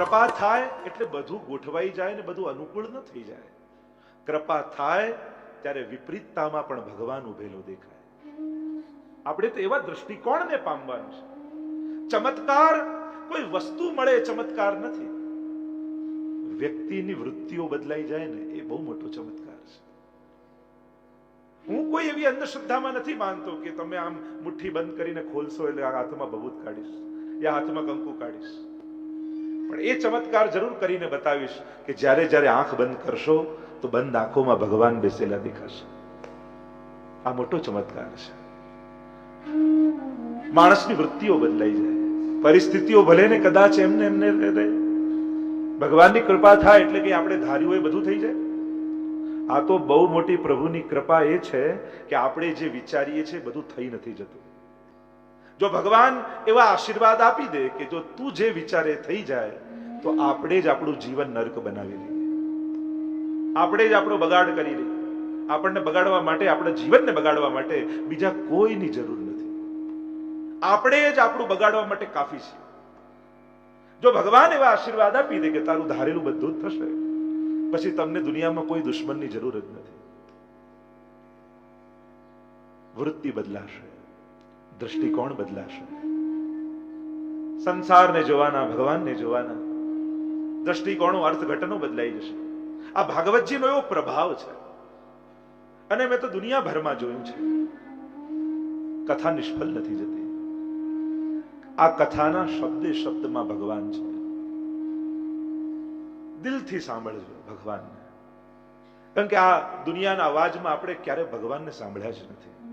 કૃપા થાય એટલે બધું ગોઠવાઈ જાય ને બધું અનુકૂળ ન થઈ જાય. કૃપા થાય ત્યારે વિપરીતતામાં પણ ભગવાન ઉભેલો દેખાય. આપણે તો એવા દ્રષ્ટિકોણને પામવાનું છે. ચમત્કાર, કોઈ વસ્તુ મળે ચમત્કાર નથી. વ્યક્તિની વૃત્તિઓ બદલાઈ જાય ને એ બહુ મોટો ચમત્કાર છે. હું કોઈ એવી અંધશ્રદ્ધામાં નથી માનતો કે તમે આમ મુઠ્ઠી બંધ કરીને ખોલશો એટલે હાથમાં બબૂત કાઢીશ, યા હાથમાં કંકુ કાઢીશ. પણ એ ચમત્કાર જરૂર કરીને બતાવીશ કે જ્યારે જ્યારે આંખ બંધ કરશો, તો બંધ આંખોમાં ભગવાન બેસેલા દેખાશે. આ મોટો ચમત્કાર છે. માણસની વૃત્તિઓ બદલાઈ જાય. પરિસ્થિતિઓ ભલે ને કદાચ એમને એમને રહે ભગવાનની કૃપા થાય એટલે કે આપણે ધાર્યું એ બધું થઈ જાય. આ તો બહુ મોટી પ્રભુની કૃપા એ છે કે આપણે જે વિચારીએ છીએ બધું થઈ નથી જતું. જો ભગવાન એવા આશીર્વાદ આપી દે કે જો તું જે વિચારે થઈ જાય, તો આપણે જ આપણું જીવન નર્ક બનાવી લઈએ આપણે જ આપણો બગાડ કરી લઈએ આપણને બગાડવા માટે, આપણા જીવનને બગાડવા માટે બીજા કોઈની જરૂર નથી. આપણે જ આપણું બગાડવા માટે કાફી છે જો ભગવાન એવા આશીર્વાદ આપી દે કે તારું ધારેલું બધું જ થશે, પછી તમને દુનિયામાં કોઈ દુશ્મનની જરૂર જ નથી. વૃત્તિ બદલાશે. દ્રષ્ટિકોણ બદલાશે. સંસારને જોવાના, ભગવાનને જોવાના દ્રષ્ટિકોણો, અર્થઘટનો બદલાઈ જશે. આ ભાગવતજીનો એવો પ્રભાવ છે. અને મેં તો દુનિયાભરમાં જોયું છે. કથા નિષ્ફળ નથી જતી. આ કથાના શબ્દે શબ્દમાં ભગવાન છે. દિલથી સાંભળજો ભગવાનને. કારણ કે આ દુનિયાના અવાજમાં આપણે ક્યારે ભગવાનને સાંભળ્યા જ નથી.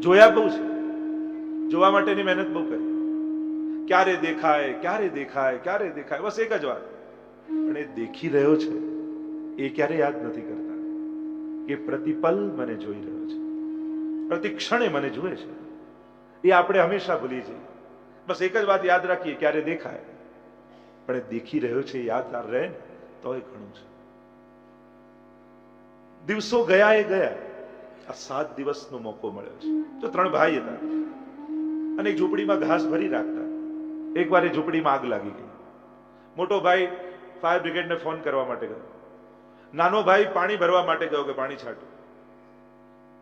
જોયા બહુ છે. જોવા માટેની મહેનત બહુ કરી. ક્યારે દેખાય ક્યારે દેખાય ક્યારે દેખાય, બસ એક જ વાત. પણ એ દેખી રહ્યો છે, એ ક્યારે યાદ નથી કરતા. કે પ્રતિપલ મને જોઈ રહ્યો છે. પ્રતિ ક્ષણે મને જુએ છે. એ આપણે હંમેશા ભૂલી જઈએ બસ એક જ વાત યાદ રાખીએ, ક્યારે દેખાય. પણ એ દેખી રહ્યો છે યાદગાર યાદ રહે તો એ ઘણું છે. દિવસો ગયા એ ગયા. આ સાત દિવસનો મોકો મળ્યો છે. તો ત્રણ ભાઈ હતા. અને એક ઝૂંપડીમાં ઘાસ ભરી રાખતા. એકવાર એ ઝૂંપડીમાં આગ લાગી ગઈ. મોટો ભાઈ ફાયર બ્રિગેડને ફોન કરવા માટે ગયો. નાનો ભાઈ પાણી ભરવા માટે ગયો કે પાણી છાંટો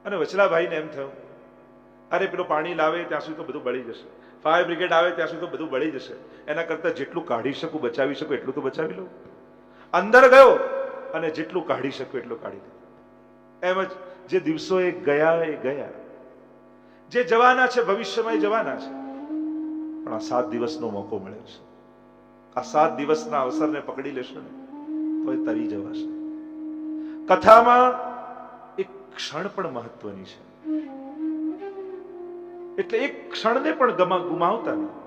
અને વચલા ભાઈને એમ થયું, અરે, પેલું પાણી લાવે ત્યાં સુધી તો બધું બળી જશે. ફાયર બ્રિગેડ આવે ત્યાં સુધી તો બધું બળી જશે. એના કરતાં જેટલું કાઢી શકું, બચાવી શકું, એટલું તો બચાવી લઉં. અંદર ગયો અને જેટલું કાઢી શકું એટલું કાઢી લીધું એમ જ જે દિવસો એ ગયા એ ગયા. જે જવાના છે, ભવિષ્યમાં જવાના છે. પણ આ સાત દિવસનો મોકો મળ્યો છે. આ સાત દિવસના અવસરને પકડી લેશો ને, તો એ તરી જવાશે. કથામાં એક ક્ષણ પણ મહત્વની છે. એટલે એક ક્ષણને પણ ગુમાવતા નહીં.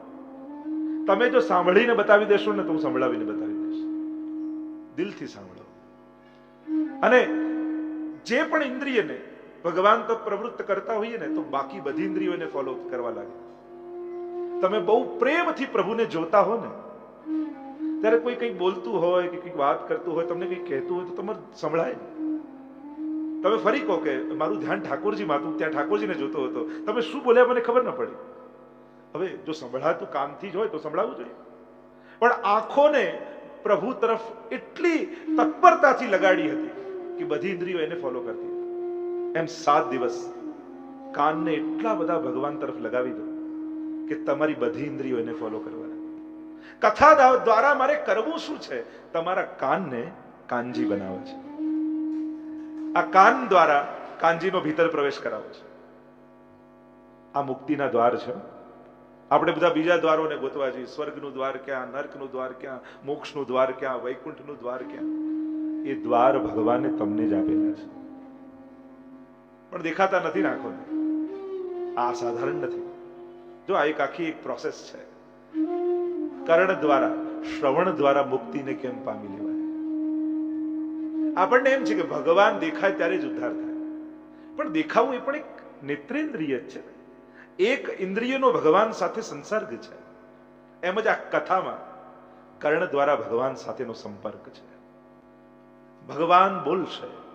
તમે જો સાંભળીને બતાવી દેશો ને, તો હું સંભળાવીને બતાવી દઈશ. દિલથી સાંભળો. અને જે પણ ઇન્દ્રિયને ભગવાન તો પ્રવૃત્ત કરતા હોઈએ ને તો બાકી બધી ઇન્દ્રિયોને ફોલો કરવા લાગે. તમે બહુ પ્રેમથી પ્રભુને જોતા હો ને, ત્યારે કોઈ કંઈક બોલતું હોય કે કંઈક વાત કરતું હોય, તમને કંઈક કહેતું હોય તો તમારે સંભળાય તમે ફરી કહો કે મારું ધ્યાન ઠાકોરજી માતું ત્યાં ઠાકોરજીને જોતો હતો. તમે શું બોલ્યા મને ખબર ન પડી. હવે જો સંભળાતું કામથી જ હોય તો સંભળાવવું જોઈએ. પણ આંખોને પ્રભુ તરફ એટલી તત્પરતાથી લગાડી હતી કે બધી ઇન્દ્રિયો એને ફોલો કરતી. એમ સાત દિવસ કાનને એટલા બધા ભગવાન તરફ લગાવી દો કે તમારી બધી ઇન્દ્રિયો એને ફોલો કરવાના. કથા દ્વારા મારે કરવું શું છે? તમારા કાનને કાનજી બનાવે છે. આ કાન દ્વારા કાનજીનો ભીતર પ્રવેશ કરાવે છે. આ મુક્તિના દ્વાર છે. આપણે બધા બીજા દ્વારોને ગોતવા જઈએ. સ્વર્ગનું દ્વાર ક્યાં, નર્કનું દ્વાર ક્યાં, મોક્ષનું દ્વાર ક્યાં, વૈકુંઠનું દ્વાર ક્યાં? એ દ્વાર ભગવાને તમને જ આપેલા છે. પણ દેખાતા નથી ને આ સાધારણ નથી. જો આ એક આખી એક પ્રોસેસ છે, કર્ણ દ્વારા, શ્રવણ દ્વારા મુક્તિને કેમ પામી લેવાય? આપણને એમ છે કે ભગવાન દેખાય ત્યારે જ ઉદ્ધાર થાય. પણ દેખાવું એ પણ એક નેત્રેન્દ્રિય જ છે. એક ઇન્દ્રિયનો ભગવાન સાથે સંસર્ગ છે. એમ જ આ કથામાં કર્ણ દ્વારા ભગવાન સાથેનો સંપર્ક છે. ભગવાન બોલશે.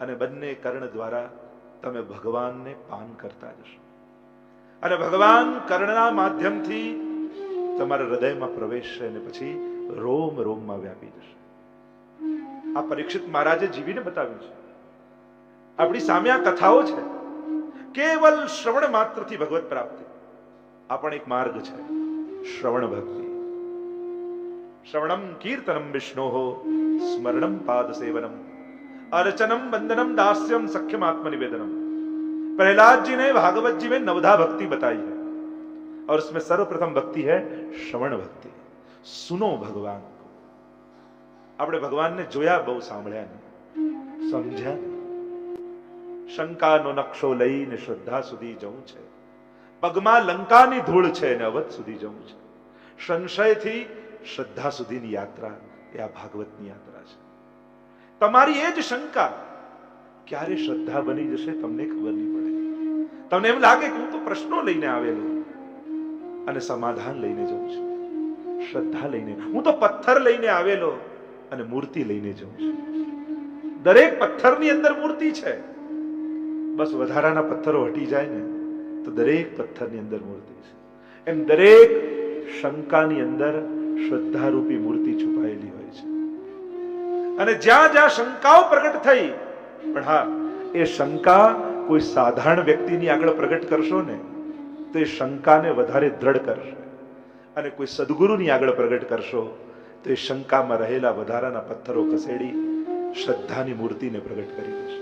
અને બંને કર્ણ દ્વારા તમે ભગવાનને પાન કરતા જશો. અને ભગવાન કર્ણના માધ્યમથી તમારા હૃદયમાં પ્રવેશશે અને પછી રોમ રોમમાં વ્યાપી જશે. આ પરીક્ષિત મહારાજે જીવીને બતાવ્યું છે. આપણી સામે આ કથાઓ છે. કેવલ શ્રવણ માત્રથી ભગવત પ્રાપ્તિ. આ પણ એક માર્ગ છે. શ્રવણ ભક્તિ. શ્રવણમ કીર્તનમ વિષ્ણો સ્મરણમ પાદ સેવનમ. अर्चनम वंदनम दास्यम सख्यम आत्मनिवेदनम प्रहलाद जी ने भागवत जी में नवधा भक्ति बताई है और उसमें सर्वप्रथम भक्ति है श्रवण भक्ति सुनो भगवान को આપણે ભગવાનને જોયા બહુ સાંભળ્યા નહીં સમજ્યા નહીં શંકાનો નકશો લઈને શ્રદ્ધા સુધી જવું છે પગમાં લંકાની ધૂળ છે અને અવધ સુધી જવું છે સંશયથી શ્રદ્ધા સુધીની યાત્રા એ આ ભાગવતની યાત્રા છે તમારી એ જ શંકા. ક્યારે શ્રદ્ધા બની જશે તમને ખબર નહીં પડે. તમને એમ લાગે કે હું તો પ્રશ્નો લઈને આવેલો. અને સમાધાન લઈને જઉં છું. શ્રદ્ધા લઈને. હું તો પથ્થર લઈને આવેલો અને મૂર્તિ લઈને જઉં છું. દરેક પથ્થરની અંદર મૂર્તિ છે. બસ વધારાના પથ્થરો હટી જાય ને, તો દરેક પથ્થરની અંદર મૂર્તિ છે. એમ દરેક શંકાની અંદર શ્રદ્ધારૂપી મૂર્તિ છુપાયેલી હોય છે. અને જ્યાં જ્યાં શંકાઓ પ્રગટ થઈ, પણ હા, એ શંકા કોઈ સાધારણ વ્યક્તિની આગળ પ્રગટ કરશો ને, તો એ શંકાને વધારે દ્રઢ કરશે. અને કોઈ સદગુરુની આગળ પ્રગટ કરશો, તો એ શંકામાં રહેલા વધારાના પથ્થરો ખસેડી શ્રદ્ધાની મૂર્તિને પ્રગટ કરી દેશે.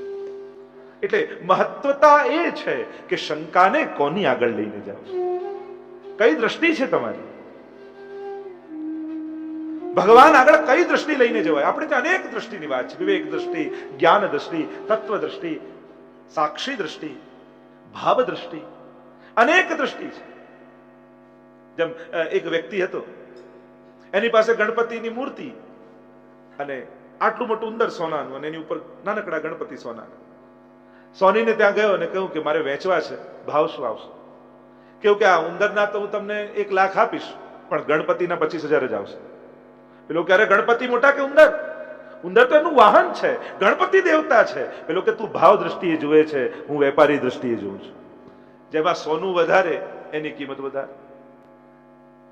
એટલે મહત્વતા એ છે કે શંકાને કોની આગળ લઈને જાઓ કઈ દ્રષ્ટિ છે તમારી? ભગવાન આગળ કઈ દ્રષ્ટિ લઈને જવાય? આપણે ત્યાં અનેક દ્રષ્ટિની વાત છે. વિવેક દ્રષ્ટિ, જ્ઞાન દ્રષ્ટિ, તત્વ દ્રષ્ટિ, સાક્ષી દ્રષ્ટિ, ભાવ દ્રષ્ટિ, અનેક દ્રષ્ટિ છે. જેમ એક વ્યક્તિ હતો. એની પાસે ગણપતિની મૂર્તિ અને આટલું મોટું ઉંદર સોનાનું અને એની ઉપર નાનકડા ગણપતિ સોનાના. સોનીને ત્યાં ગયો અને કહ્યું કે મારે વેચવા છે ભાવ શું આવશે. કેવું કે આ ઉંદરના તો હું તમને એક લાખ આપીશ, પણ ગણપતિના પચીસ હજાર જ આવશે. પેલો ક્યારે ગણપતિ મોટા કે ઉંદર? ઉંદર તો એનું વાહન છે, ગણપતિ દેવતા છે. પેલો કે તું ભાવ દ્રષ્ટિએ જુએ છે, હું વેપારી દ્રષ્ટિએ જોઉં છું. જેમાં સોનું વધારે, એની કિંમત વધારે.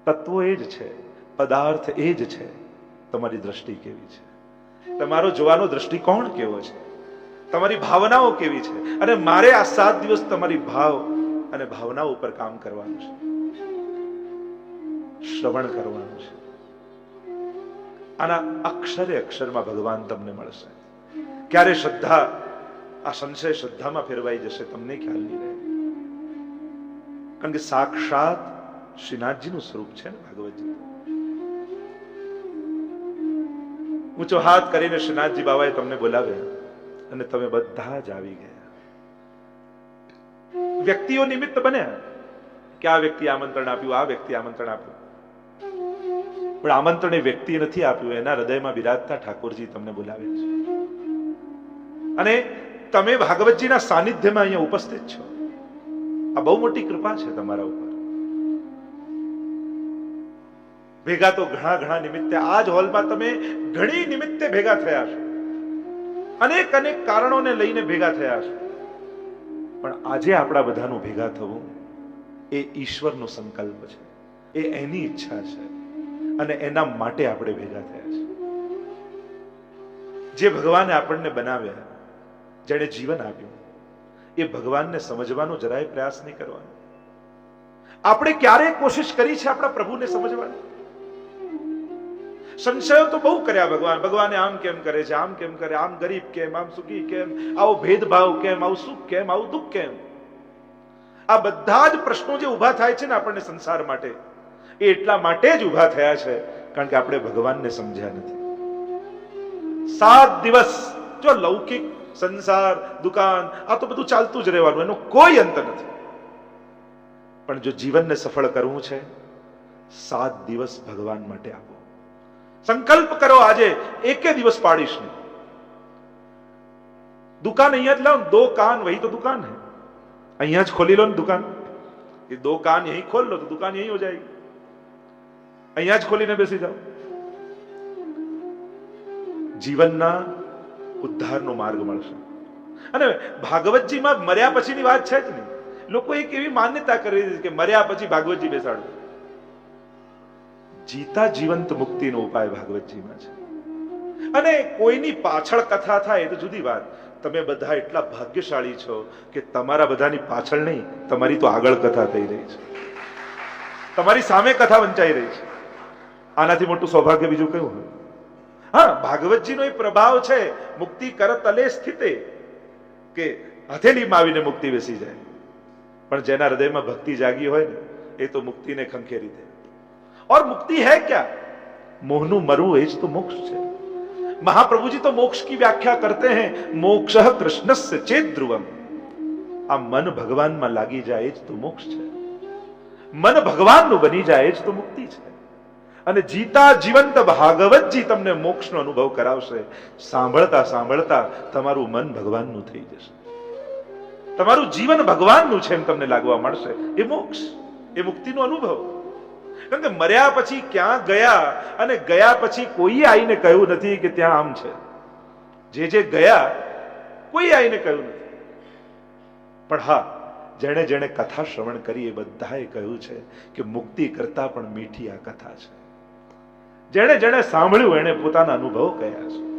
તત્વો એ જ છે, પદાર્થ એ જ છે, તમારી દ્રષ્ટિ કેવી છે? તમારો જોવાનો દ્રષ્ટિકોણ કેવો છે? તમારી ભાવનાઓ કેવી છે? અને મારે આ સાત દિવસ તમારી ભાવ અને ભાવનાઓ ઉપર કામ કરવાનું છે. શ્રવણ કરવાનું છે. આના અક્ષરે અક્ષરમાં ભગવાન તમને મળશે. ક્યારે શ્રદ્ધા, આ સંશય શ્રદ્ધામાં ફેરવાઈ જશે તમને ખ્યાલ નહીં રહે. કારણ કે સાક્ષાત શ્રીનાથજીનું સ્વરૂપ છે ને ભાગવતજી ઊંચો હાથ કરીને શ્રીનાથજી બાબાએ તમને બોલાવ્યા અને તમે બધા જ આવી ગયા. વ્યક્તિઓ નિમિત્ત બન્યા કે આ વ્યક્તિ આમંત્રણ આપ્યું, આ વ્યક્તિ આમંત્રણ આપ્યું. પણ આમંત્રણ એ વ્યક્તિ નથી આપ્યું, એના હૃદયમાં બિરાજતા ઠાકોરજી તમને બોલાવે છે. અને તમે ભાગવતજીના સાનિધ્યમાં અહીંયા ઉપસ્થિત છો. આ બહુ મોટી કૃપા છે તમારા ઉપર. ભેગા તો ઘણા ઘણા નિમિત્તે આ જ હોલમાં તમે ઘણી નિમિત્તે ભેગા થયા છો. અનેક અનેક કારણોને લઈને ભેગા થયા છો. પણ આજે આપણા બધાનું ભેગા થવું એ ઈશ્વરનો સંકલ્પ છે. એ એની ઈચ્છા છે. અને એના માટે આપણે ભેગા થયા છે જે ભગવાને આપણને બનાવ્યા, જેણે જીવન આપ્યું, એ ભગવાનને સમજવાનો જરાય પ્રયાસ નહીં કરવાનો. આપણે ક્યારેય કોશિશ કરી છે આપણા પ્રભુને સમજવાની? સંશયો તો બહુ કર્યા ભગવાન. ભગવાને આમ કેમ કરે છે, આમ કેમ કરે, આમ ગરીબ કેમ, આમ સુખી કેમ, આવો ભેદભાવ કેમ, આવું સુખ કેમ, આવું દુઃખ કેમ? આ બધા જ પ્રશ્નો જે ઊભા થાય છે ને આપણને સંસાર માટે એ એટલા માટે જ ઊભા થયા છે, કારણ કે આપણે ભગવાનને સમજ્યા નથી. સાત દિવસ જો લૌકિક સંસાર, દુકાન, આ તો બધું ચાલતું જ રહેવાનું, એનો કોઈ અંત નથી. પણ જો જીવનને સફળ કરવું છે, સાત દિવસ ભગવાન માટે આપો. સંકલ્પ કરો આજે, એકે દિવસ પાડીશ ને દુકાન અહીંયા જ લાવ દો કાન, વહી તો દુકાન હે. અહીંયા જ ખોલી લો ને દુકાન. એ દો કાન અહીં ખોલ લો, તો દુકાન અહીં હો જાય અહીંયા જ ખોલીને બેસી જાઓ. જીવનના ઉદ્ધારનો માર્ગ મળશે. અને ભાગવતજીમાં મર્યા પછીની વાત છે જ નહીં. લોકો એક એવી માન્યતા કરી દીધી કે મર્યા પછી ભાગવતજી બેસાડો. જીતા જીવંત મુક્તિનો ઉપાય ભાગવતજીમાં છે. અને કોઈની પાછળ કથા થાય એ તો જુદી વાત. તમે બધા એટલા ભાગ્યશાળી છો કે તમારા બધાની પાછળ નહીં, તમારી તો આગળ કથા થઈ રહી છે. તમારી સામે કથા વંચાઈ રહી છે. આનાથી મોટું સૌભાગ્ય બીજું કયું હોય? હા, ભાગવતજીનો એ પ્રભાવ છે, મુક્તિ કરતલે સ્થિતે, કે હથેળીમાં આવીને મુક્તિ બેસી જાય. પણ જેના હૃદયમાં ભક્તિ જાગી હોય ને, એ તો મુક્તિને ખંખેરી દે. ઓર મુક્તિ હે ક્યા? મોહનું મરવું એ જ તો મોક્ષ છે. મહાપ્રભુજી તો મોક્ષ કી વ્યાખ્યા કરતે હૈ, મોક્ષ કૃષ્ણસ્ય ચેત ધ્રુવમ. આ મન ભગવાનમાં લાગી જાય એ જ તો મોક્ષ છે. મન ભગવાનનું બની જાય એ જ તો મુક્તિ છે. અને જીતા જીવંત ભાગવતજી તમને મોક્ષનો અનુભવ કરાવશે. સાંભળતા સાંભળતા તમારું મન ભગવાનનું થઈ જશે. તમારું જીવન ભગવાનનું છે એમ તમને લાગવા મળશે. એ મોક્ષ, એ મુક્તિનો અનુભવ. કારણ કે મર્યા પછી ક્યાં ગયા અને ગયા પછી કોઈ આવીને કહ્યું નથી કે ત્યાં આમ છે. જે જે ગયા, કોઈ આવીને કહ્યું નથી. પણ હા, જેણે જેણે કથા શ્રવણ કરી એ બધાએ કહ્યું છે કે મુક્તિ કરતા પણ મીઠી આ કથા છે. જેણે જેણે સાંભળ્યું, એણે પોતાના અનુભવ કહ્યા છે.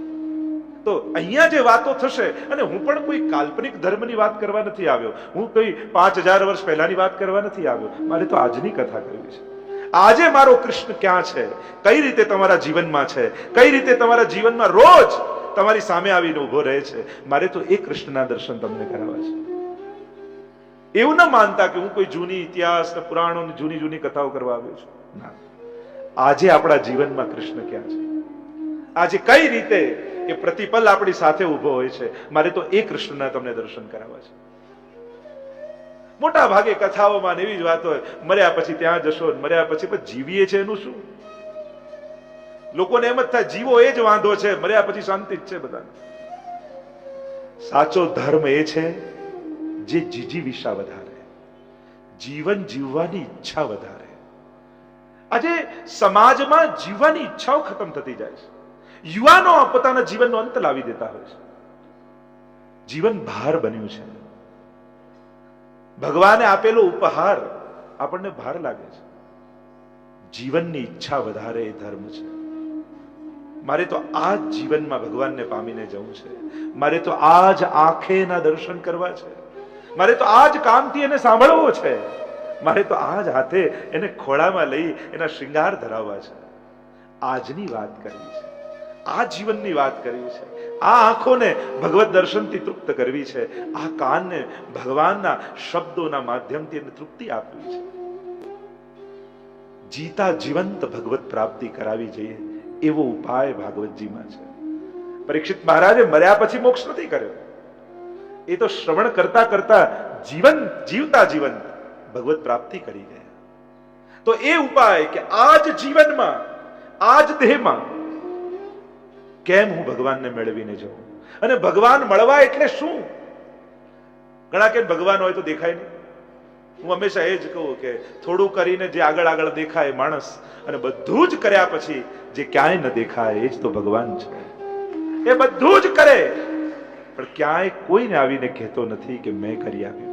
તો અહીંયા જે વાતો થશે, અને હું પણ કોઈ કાલ્પનિક ધર્મની વાત કરવા નથી આવ્યો. હું કોઈ પાંચ હજાર વર્ષ પહેલાની વાત કરવા નથી આવ્યો. મારે તો આજની કથા કરવી છે. આજે મારો કૃષ્ણ ક્યાં છે? કઈ રીતે તમારા જીવનમાં છે? કઈ રીતે તમારા જીવનમાં રોજ તમારી સામે આવીને ઊભો રહે છે? મારે તો એ કૃષ્ણના દર્શન તમને કરાવવા છે. એવું ન માનતા કે હું કોઈ જૂની ઇતિહાસ પુરાણો જૂની જૂની કથાઓ કરવા આવ્યો છું. ના. આજે આપણા જીવનમાં કૃષ્ણ ક્યાં છે? આજે કઈ રીતે એ પ્રતિપલ આપણી સાથે ઊભો હોય છે? મારે તો એ કૃષ્ણના તમને દર્શન કરાવવા છે. મોટા ભાગે કથાઓમાં એવી જ વાત હોય, મર્યા પછી ત્યાં જશો મર્યા પછી પણ જીવીએ છે એનું શું? લોકોને એમ જ થાય, જીવો એ જ વાંધો છે, મર્યા પછી શાંતિ જ છે બધા સાચો ધર્મ એ છે જે જીજીવિષા વધારે. જીવન જીવવાની ઈચ્છા વધારે. આજે સમાજમાં જીવવાની ઈચ્છાઓ ખતમ થતી જાય છે. યુવાનો પોતાના જીવનનો અંત લાવી દેતા હોય છે. જીવન ભાર બન્યું છે. ભગવાને આપેલો ઉપહાર આપણને ભાર લાગે છે. જીવનની ઈચ્છા વધારે એ ધર્મ છે. મારે તો આ જ જીવનમાં ભગવાનને પામીને જવું છે. મારે તો આ જ આંખેના દર્શન કરવા છે. મારે તો આ જ કામથી એને સાંભળવો છે. મારે તો આ જ હાથે એને ખોળામાં લઈ એના શ્રીંગાર ધરાવવા છે. આજની વાત કરવી છે. આ જીવનની વાત કરવી છે. આ આંખોને ભગવત દર્શનથી તૃપ્ત કરવી છે. આ કાનને ભગવાનના શબ્દોના માધ્યમથી એને તૃપ્તિ આપવી છે. જીતા જીવંત ભગવત પ્રાપ્તિ કરાવી જોઈએ એવો ઉપાય ભાગવતજીમાં છે. પરીક્ષિત મહારાજે મર્યા પછી મોક્ષ નથી કર્યો. એ તો શ્રવણ કરતા કરતા જીવન જીવતા જીવન ભગવત પ્રાપ્તિ કરી ગયા. તો એ ઉપાય કે આજ જીવનમાં, આજ દેહમાં, કેમ હું ભગવાનને મેળવીને જાઉં? અને ભગવાન મળવા એટલે શું? ઘણા કે ભગવાન હોય તો દેખાય નહીં. હું હંમેશા એ જ કહું કે થોડું કરીને જે આગળ આગળ દેખાય માણસ અને બધું જ કર્યા પછી જે ક્યાંય ન દેખાય, એ જ તો ભગવાન છે. એ બધું જ કરે. પણ ક્યાંય કોઈને આવીને કહેતો નથી કે મેં કરી આપ્યું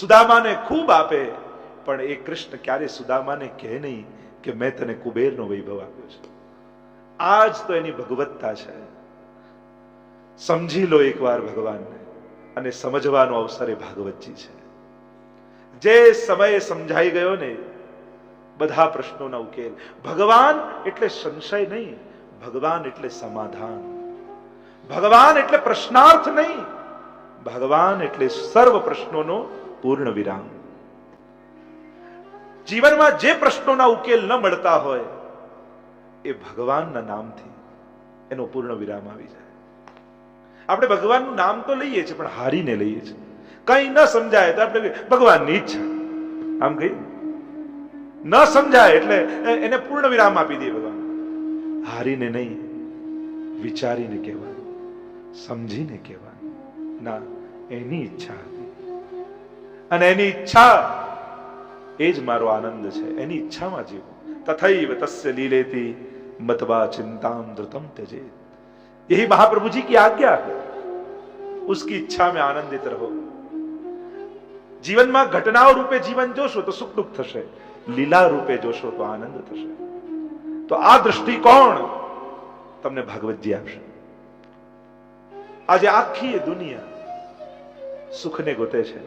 સુદામાને ખૂબ આપે, પણ એ કૃષ્ણ ક્યારે સુદામાને કહે નહીં કે મેં તને કુબેરનો વૈભવ આપ્યો છે. આ જ તો એની ભગવત્તા છે. સમજી લો એકવાર ભગવાનને અને સમજવાનો અવસર એ ભાગવતજી છે. જે સમયે સમજાઈ ગયો ને, બધા પ્રશ્નોના ઉકેલ. ભગવાન એટલે સંશય નહીં, ભગવાન એટલે સમાધાન. ભગવાન એટલે પ્રશ્નાર્થ નહીં, ભગવાન એટલે સર્વ પ્રશ્નોનો પૂર્ણ વિરામ. જીવનમાં જે પ્રશ્નોના ઉકેલ ન મળતા હોય, એ ભગવાનના નામથી એનો પૂર્ણ વિરામ આવી જાય. આપણે ભગવાનનું નામ તો લઈએ છીએ, પણ હારીને લઈએ છીએ. કઈ ન સમજાય તો આપણે ભગવાનની ઈચ્છા. આમ કહીએ ન? સમજાય એટલે એને પૂર્ણ વિરામ આપી દઈએ ભગવાન. હારીને નહીં, વિચારીને કહેવાય, સમજીને કહેવાય. ના, એની ઈચ્છા અને એની ઈચ્છા એ જ મારો આનંદ છે એની ઈચ્છામાં જીવો તથૈવ તસ્ય લીલેતી मतवा चिंताम धृतम त्यजे यही महाप्रभु जी की आज्ञा है उसकी इच्छा में आनंदित रहो જીવનમાં ઘટનાઓ રૂપે જીવન જોશો તો સુખ દુઃખ થશે લીલા રૂપે જોશો તો આનંદ થશે તો આ દ્રષ્ટિકોણ તમને ભાગવતજી આપશે આજે આખી એ દુનિયા સુખને ગોતે છે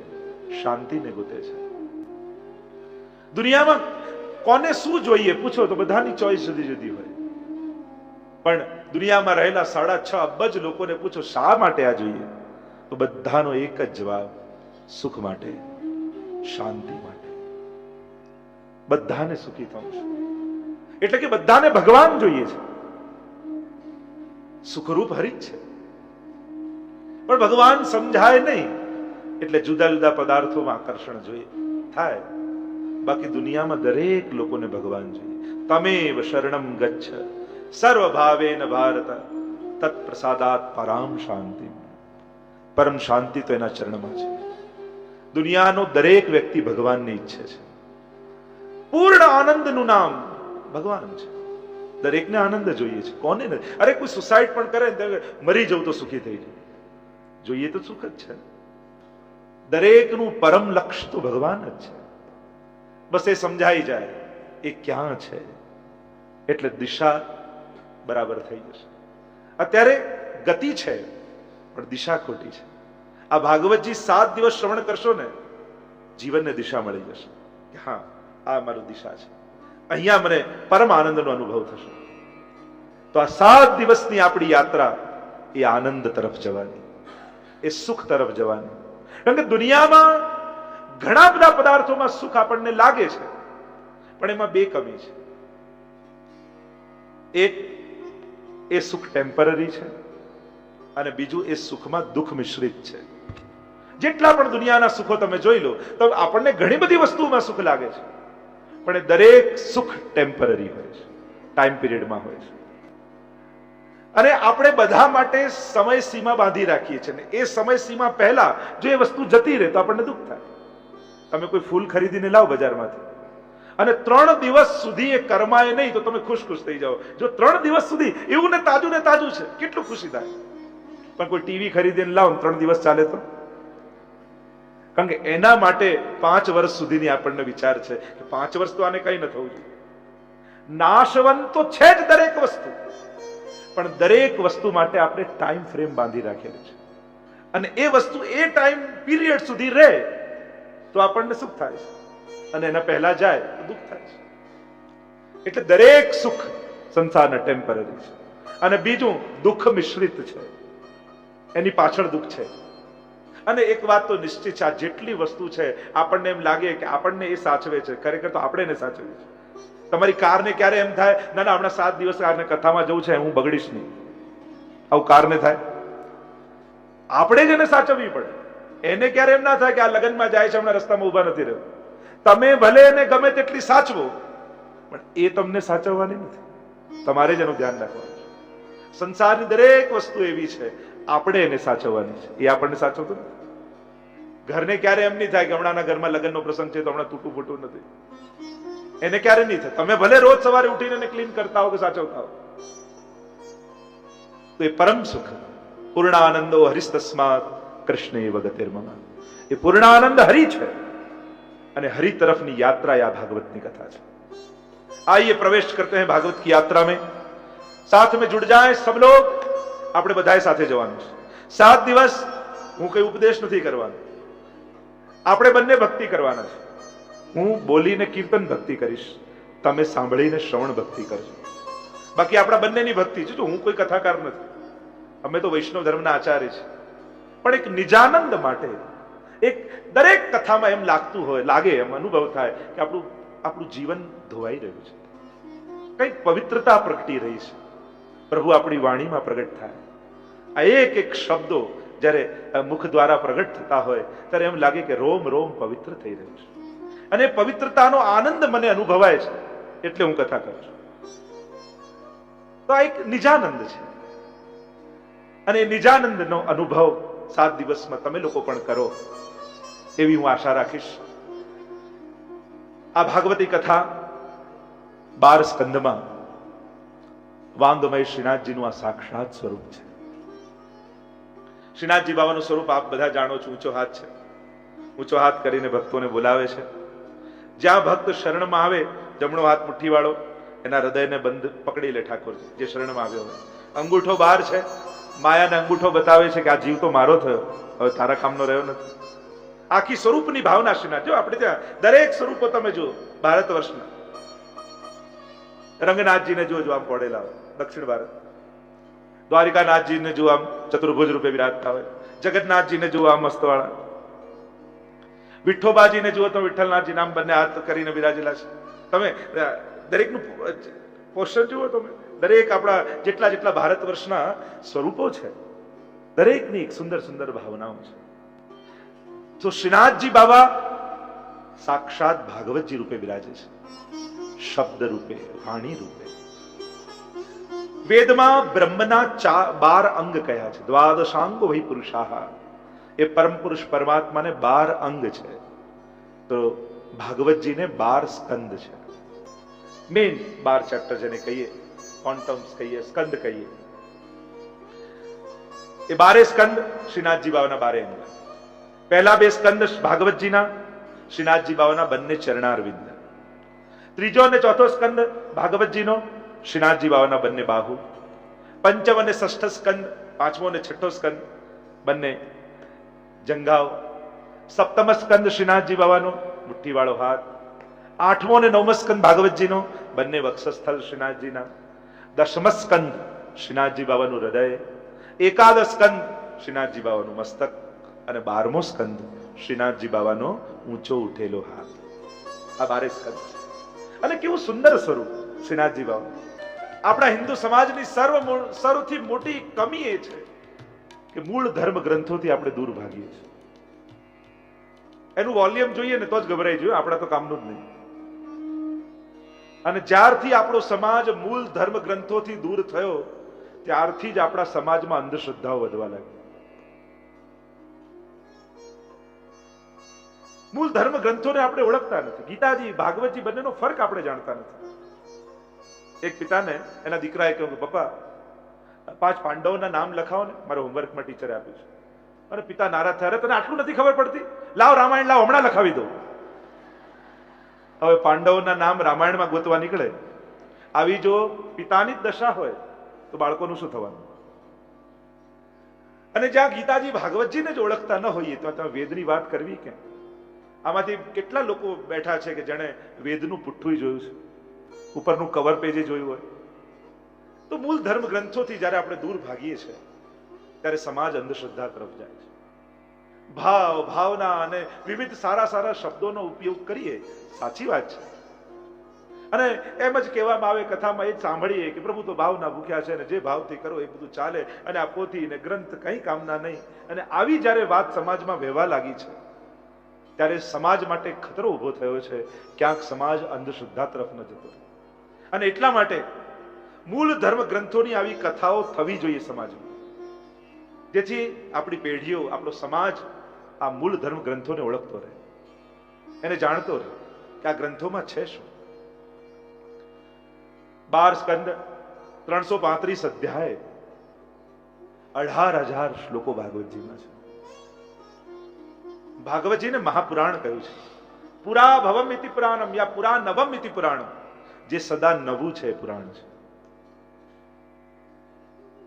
શાંતિને ગુતે છે. દુનિયામાં કોને શું જોઈએ, પૂછો તો બધાની ચોઈસ જુદી જુદી હોય. પણ દુનિયામાં રહેલા સાડા છ અબજ લોકોને પૂછો, શા માટે આ જોઈએ? તો બધાનો એક જ જવાબ, સુખ માટે, શાંતિ માટે. બધાને સુખી થવું છે. એટલે કે બધાને ભગવાન જોઈએ છે. સુખરૂપ હરી જ છે. પણ ભગવાન સમજાય નહીં. એટલે જુદા જુદા પદાર્થોમાં આકર્ષણ જોઈએ. થાય. બાકી દુનિયામાં દરેક લોકોને ભગવાન જોઈએ. તમેવ શરણમ ગચ્છ. સર્વ ભાવેન ભારત. તત્પ્રસાદાત પરામ શાંતિ. પરમ શાંતિ તો એના ચરણમાં છે. દુનિયાનો દરેક વ્યક્તિ ભગવાનને ઈચ્છે છે. પૂર્ણ આનંદનું નામ ભગવાન છે. દરેકને આનંદ જોઈએ છે. કોને નથી? અરે કોઈ સુસાઇડ પણ કરે મરી જવું તો સુખી થઈ જાય. જોઈએ તો સુખ જ છે. દરેકનું પરમ લક્ષ્ય તો ભગવાન જ છે. બસ એ સમજાઈ જાય, એ ક્યાં છે? એટલે દિશા બરાબર થઈ જશે. અત્યારે ગતિ છે, પણ દિશા ખોટી છે. આ ભાગવતજી સાત દિવસ શ્રવણ કરશો ને, જીવનને દિશા મળી જશે. કે હા, આ મારું દિશા છે. અહીંયા મને પરમ આનંદનો અનુભવ થશે. તો આ સાત દિવસની આપણી યાત્રા એ આનંદ તરફ જવાની, એ સુખ તરફ જવાની. કારણ કે દુનિયામાં ઘણા બધા પદાર્થોમાં સુખ આપણને લાગે છે, પણ એમાં બે કમી છે. એક, એ સુખ ટેમ્પરરી છે અને બીજું, એ સુખમાં દુઃખ મિશ્રિત છે. જેટલા પણ દુનિયાના સુખો તમે જોઈ લો, તો આપણને ઘણી બધી વસ્તુઓમાં સુખ લાગે છે. પણ એ દરેક સુખ ટેમ્પરરી હોય છે ટાઈમ પિરિયડમાં હોય છે. અને આપણે બધા માટે સમય સીમા બાંધી રાખીએ છીએ ને એ સમય સીમા પહેલા જો એ વસ્તુ જતી રહે તો આપણને દુઃખ થાય. તમે કોઈ ફૂલ ખરીદીને લાવો બજારમાંથી. અને ત્રણ દિવસ સુધી એ કરમાય નહીં તો તમે ખુશ ખુશ થઈ જાઓ. જો ત્રણ દિવસ સુધી એવું ને તાજું ને તાજું છે, કેટલું ખુશી થાય. પણ કોઈ ટીવી ખરીદીને લાવો ત્રણ દિવસ ચાલે તો? કારણ કે એના માટે પાંચ વર્ષ સુધીની આપણને વિચાર છે કે પાંચ વર્ષ તો આને કઈ ન થવું જોઈએ. નાશવંત તો છે જ દરેક વસ્તુ. પણ દરેક વસ્તુ માટે આપણે ટાઈમ ફ્રેમ બાંધી રાખેલી છે. અને એ વસ્તુ એ ટાઈમ પીરિયડ સુધી રહે, તો આપણને સુખ થાય છે. અને એના પહેલા જાય, તો દુઃખ થાય છે. એટલે દરેક સુખ સંસારના ટેમ્પરરી છે. અને બીજું, દુઃખ મિશ્રિત છે. એની પાછળ દુઃખ છે. અને એક વાત તો નિશ્ચિત છે, આ જેટલી વસ્તુ છે, આપણને એમ લાગે કે આપણને એ સાચવે છે. ખરેખર તો આપણે એને સાચવીએ છીએ. તમારી કારને ક્યારે એમ થાય? ના ના, હમણાં સાત દિવસ કારને કથામાં જવું છે, હું બગડીશ નહીં. આવું કારને થાય? આપણે જ એને સાચવવી પડે. એને ક્યારે એમ ના થાય કે આ લગ્નમાં જાય છે, હમણાં રસ્તામાં ઊભા નથી રહ્યો. તમે ભલે એને ગમે તેટલી સાચવો, પણ એ તમને સાચવવાની નથી. તમારે જ એનું ધ્યાન રાખવાનું. સંસારની દરેક વસ્તુ એવી છે, આપણે એને સાચવવાની છે. એ આપણને સાચવતું નથી. ઘરને ક્યારે એમ નહીં થાય કે હમણાંના ઘરમાં લગ્નનો પ્રસંગ છે તો હમણાં તૂટું ફૂટું નથી. એને ક્યારે નહીં થાય? તમે ભલે રોજ સવારે ઉઠીને એને ક્લીન કરતા હો કે સાચવતા હો. તો એ પરમ સુખ, પૂર્ણાનંદો હરિસ્તસ્માત કૃષ્ણ એ વગતિર્મા એ પૂર્ણાનંદ હરિ છે અને હરિ તરફની યાત્રા આ ભાગવતની કથા છે. આઈએ પ્રવેશ કરતે હે ભાગવત કી યાત્રા મેં. સાથ મેં જુડ જાય સબ લોગ, આપણે બધાએ સાથે જવાનું છે. સાત દિવસ હું કઈ ઉપદેશ નથી કરવાનો. આપણે બંને ભક્તિ કરવાના છે. હું બોલીને કીર્તન ભક્તિ કરીશ. તમે સાંભળીને શ્રવણ ભક્તિ કરજો. બાકી આપણા બંનેની ભક્તિ છે તો હું કોઈ કથાકાર નથી. અમે તો વૈષ્ણવ ધર્મના આચાર્ય છે પણ એક નિજાનંદ માટે, એક દરેક કથામાં એમ લાગતું હોય, લાગે, એમ અનુભવ થાય કે આપણું આપણું જીવન ધોવાઈ રહ્યું છે. કંઈક પવિત્રતા પ્રગટી રહી છે. પ્રભુ આપણી વાણીમાં પ્રગટ થાય. આ એક એક શબ્દો જ્યારે મુખ દ્વારા પ્રગટ થતા હોય, ત્યારે એમ લાગે કે રોમ રોમ પવિત્ર થઈ રહ્યું છે. અને પવિત્રતાનો આનંદ મને અનુભવાય છે. એટલે હું કથા કરું છું. તો આ એક નિજાનંદ છે. અને નિજાનંદનો અનુભવ સાત દિવસમાં તમે લોકો પણ કરો એવી હું આશા રાખીશ. આ ભાગવતી કથા બાર સ્કંદમાં વાંગમય શ્રીનાથજીનું આ સાક્ષાત સ્વરૂપ છે. શ્રીનાથજી બાબાનું સ્વરૂપ આપ બધા જાણો છો, ઊંચો હાથ છે. ઊંચો હાથ કરીને ભક્તોને બોલાવે છે. જ્યાં ભક્ત શરણમાં આવે, જમણો હાથ મુઠ્ઠી વાળો, એના હૃદયને બંધ પકડી લે ઠાકોરજી, જે શરણમાં આવ્યો હોય. અંગૂઠો બહાર છે. માયાને અંગૂઠો બતાવે છે કે આ જીવ તો મારો થયો. હવે તારા કામનો રહ્યો નથી. આખી સ્વરૂપની ભાવના શ્રીનાથ જો આપણે ત્યાં દરેક સ્વરૂપો તમે જુઓ, ભારત વર્ષના. રંગનાથજીને જોજો આમ પડેલા હોય, દક્ષિણ ભારત. દ્વારિકાનાથજીને જો આમ ચતુર્ભુજ રૂપે વિરાજતા હોય. જગન્નાથજીને જો આમ મસ્તવાળા. વિઠ્ઠોબાજીને જુઓ તો વિઠ્ઠલનાથજી નામ બંને હાથ કરીને બિરાજેલા છે. તમે દરેકનું પોસ્ટર જુઓ તમે. દરેક આપણા જેટલા જેટલા ભારત વર્ષના સ્વરૂપો છે, દરેકની એક સુંદર સુંદર ભાવનાઓ છે. તો શ્રીનાથજી બાબા સાક્ષાત ભાગવતજી રૂપે બિરાજે છે. શબ્દ રૂપે, વાણી રૂપે. વેદમાં બ્રહ્મના ચાર બાર અંગ કયા છે? દ્વાદશાંગો વહી પુરુષાહ એ પરમ પુરુષ પરમાત્માને બાર અંગ છે. તો ભાગવતજીને બાર સ્કંદ છે. મેઇન બાર ચેપ્ટર જેને કહીએ કોન્ટમ્સ કહીએ, સ્કંદ કહીએ. એ બારે સ્કંદ શ્રીનાથજી બાવાના બારે અંગ. પહેલા બે સ્કંદ ભાગવતજીના, શ્રીનાથજી બાવાના બંને ચરણારવિંદ. ત્રીજો અને ચોથો સ્કંદ ભાગવતજીનો, શ્રીનાથજી બાવાના બંને બાહુ. પંચમ અને ષષ્ઠ સ્કંદ, પાંચમો અને છઠ્ઠો સ્કંદ બંને જંઘાઓ સપ્તમ સ્કંદ શ્રીનાથજી બાબાનો મુઠ્ઠીવાળો હાથ, આઠમો અને નવમ સ્કંદ ભાગવતજીનો, બંને વક્ષસ્થળ શ્રીનાથજીના દશમ સ્કંદ શ્રીનાથજી બાબાનું હૃદય એકાદશ સ્કંદ શ્રીનાથજી બાબાનું મસ્તક અને બારમો સ્કંદ શ્રીનાથજી બાબાનો ઊંચો ઉઠેલો હાથ આ બારે સ્કંદ. અને કેવું સુંદર સ્વરૂપ શ્રીનાથજી બાબા આપણા હિન્દુ સમાજની સર્વ સૌથી મોટી કમી એ છે કે મૂળ ધર્મ ગ્રંથોથી આપણે દૂર ભાગીએ છીએ. એનું વોલ્યુમ જોઈએ ને તો જ ગભરાઈ જોઈએ, આપણા તો કામનું જ નહીં. અને જ્યારથી આપણો સમાજ મૂળ ધર્મ ગ્રંથોથી દૂર થયો, ત્યારથી જ આપણા સમાજમાં અંધશ્રદ્ધાઓ વધવા લાગી. મૂળ ધર્મ ગ્રંથોને આપણે ઓળખતા નથી. ગીતાજી, ભાગવતજી બંનેનો ફરક આપણે જાણતા નથી. એક પિતાને, એના દીકરાએ કહ્યું પપ્પા પાંચ પાંડવોના નામ લખાવો ને મારા હોમવર્કમાં ટીચરે આપ્યું છે. અને પિતા નારાજ થયા. તને આટલું નથી ખબર પડતી? લાવ રામાયણ, લાવ, હમણાં લખાવી દો હવે પાંડવોના નામ રામાયણમાં ગોતવા નીકળે. આવી જો પિતાની જ દશા હોય, તો બાળકોનું શું થવાનું? અને જ્યાં ગીતાજી ભાગવતજીને જ ઓળખતા ન હોઈએ તો તમે વેદની વાત કરવી કે આમાંથી કેટલા લોકો બેઠા છે કે જેણે વેદનું પુઠ્ઠું જોયું છે? ઉપરનું કવર પેજે જોયું હોય. તો મૂળ ધર્મ ગ્રંથોથી જ્યારે આપણે દૂર ભાગીએ છીએ, ત્યારે સમાજ અંધશ્રદ્ધા તરફ જાય છે. ભાવ, ભાવના અને વિવિધ સારા સારા શબ્દોનો ઉપયોગ કરીએ, સાચી વાત છે. અને એમ જ કહેવામાં આવે, કથામાં એ જ સાંભળીએ કે પ્રભુ તો ભાવના ભૂખ્યા છે અને જે ભાવથી કરો એ બધું ચાલે અને આ પોથી ને ગ્રંથ કંઈ કામના નહીં. અને આવી જ્યારે વાત સમાજમાં વહેવા લાગી છે, ત્યારે સમાજ માટે ખતરો ઊભો થયો છે. ક્યાંક સમાજ અંધશ્રદ્ધા તરફ ન જતો. અને એટલા માટે મૂળ ધર્મ ગ્રંથોની આવી કથાઓ થવી જોઈએ સમાજમાં. જેથી આપણી પેઢીઓ, આપણો સમાજ આ મૂળ ધર્મ ગ્રંથોને ઓળખતો રહે. એને જાણતો રહે કે આ ગ્રંથોમાં છે શું. બાર સ્કંદ ત્રણસો પાંત્રીસ અધ્યાય અઢાર હજાર શ્લોકો ભાગવતજીમાં છે. ભાગવતજીને મહાપુરાણ કહ્યું છે. પુરા ભવમ ઇતિ પુરાણમ યા પુરા નવમ ઇતિ પુરાણમ, જે સદા નવું છે પુરાણ છે.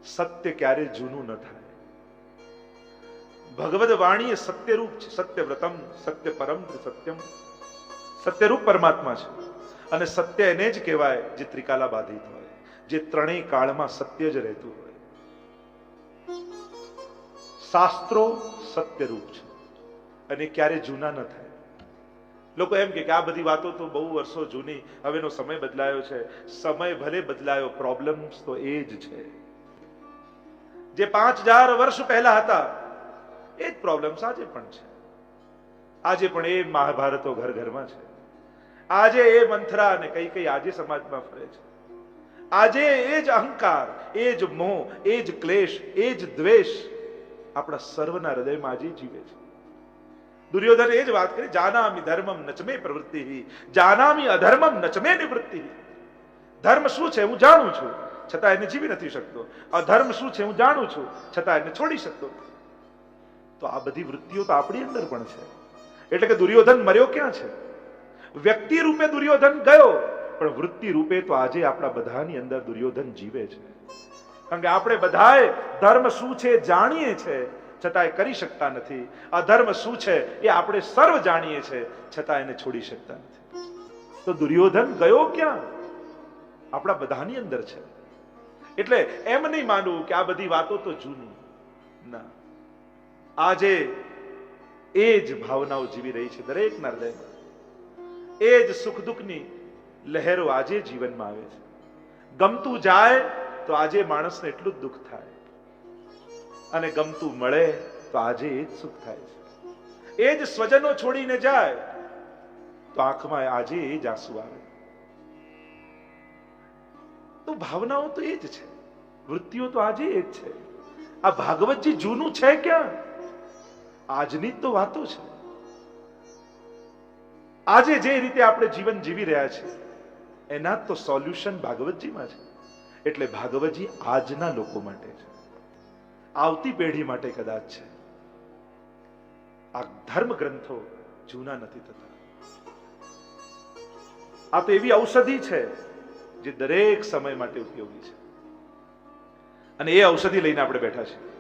સત્ય ક્યારે જૂનું ન થાય. ભગવદ વાણી એ સત્યરૂપ છે, સત્યવ્રતમ સત્ય પરમ સત્યમ? સત્યરૂપ પરમાત્મા છે. અને સત્ય એને જ કહેવાય જે ત્રિકાલા બાધિત હોય, જે ત્રણેય કાળમાં સત્ય જ રહેતું હોય. શાસ્ત્રો સત્યરૂપ છે અને ક્યારે જૂના ન થાય. લોકો એમ કે આ બધી વાતો તો બહુ વર્ષો જૂની, હવેનો સમય બદલાયો છે. સમય ભલે બદલાયો પ્રોબ્લેમ્સ તો એ જ છે. જે પાંચ હજાર વર્ષ પહેલા હતા, એ જ પ્રોબ્લેમ્સ આજે પણ છે. આજે પણ એ મહાભારતો ઘર ઘરમાં છે. આજે એ મંથરા અને કઈ કઈ આજે સમાજમાં ફરે છે. આજે એ જ અહંકાર, એ જ મોહ, એ જ ક્લેશ, એ જ દ્વેષ આપણા સર્વના હૃદયમાં આજે જીવે છે. દુર્યોધન એ જ વાત કરી, જાનામી ધર્મમ નચમે પ્રવૃત્તિ, જાનામી અધર્મમ નચમે નિવૃત્તિ. ધર્મ શું છે? હું જાણું છું. છતાં એને જીવી નથી શકતો. અધર્મ શું છે હું જાણું છું, છતાં એને છોડી શકતો તો આ બધી વૃત્તિઓ તો આપણી અંદર પણ છે. એટલે કે દુર્યોધન મર્યો ક્યાં છે? વ્યક્તિ રૂપે દુર્યોધન ગયો, પણ વૃત્તિ રૂપે તો આજે આપણા બધાની અંદર દુર્યોધન જીવે છે. કારણ કે આપણે બધાએ ધર્મ શું છે જાણીએ છે છતાંય કરી શકતા નથી. અધર્મ શું છે એ આપણે સર્વ જાણીએ છે, છતાં એને છોડી શકતા નથી. તો દુર્યોધન ગયો ક્યાં? આપણા બધાની અંદર છે. એટલે એમ નહીં માનવું કે આ બધી વાતો તો જૂની. ના. આજે એ જ ભાવનાઓ જીવી રહી છે દરેકના હૃદયમાં. એ જ સુખ દુઃખની લહેરો આજે જીવનમાં આવે છે. ગમતું જાય તો આજે માણસને એટલું જ દુઃખ થાય. અને ગમતું મળે તો આજે એ જ સુખ થાય છે. એ જ સ્વજનો છોડીને જાય તો આંખમાં આજે એ જ આંસુ આવે. તો ભાવનાઓ તો એ જ છે. વૃત્તિઓ તો આજે એ જ છે. આ ભાગવતજી જૂનું છે ક્યાં? આજની તો વાતો છે. આજે જે રીતે આપણે જીવન જીવી રહ્યા છીએ, એના તો સોલ્યુશન ભાગવતજીમાં છે. એટલે ભાગવતજી આજના લોકો માટે છે. આવતી પેઢી માટે કદાચ છે. આ ધર્મ ગ્રંથો જૂના નથી થતા. આ તો એવી ઔષધિ છે જે દરેક સમય માટે ઉપયોગી છે. અને એ ઔષધિ લઈને આપણે બેઠા છીએ.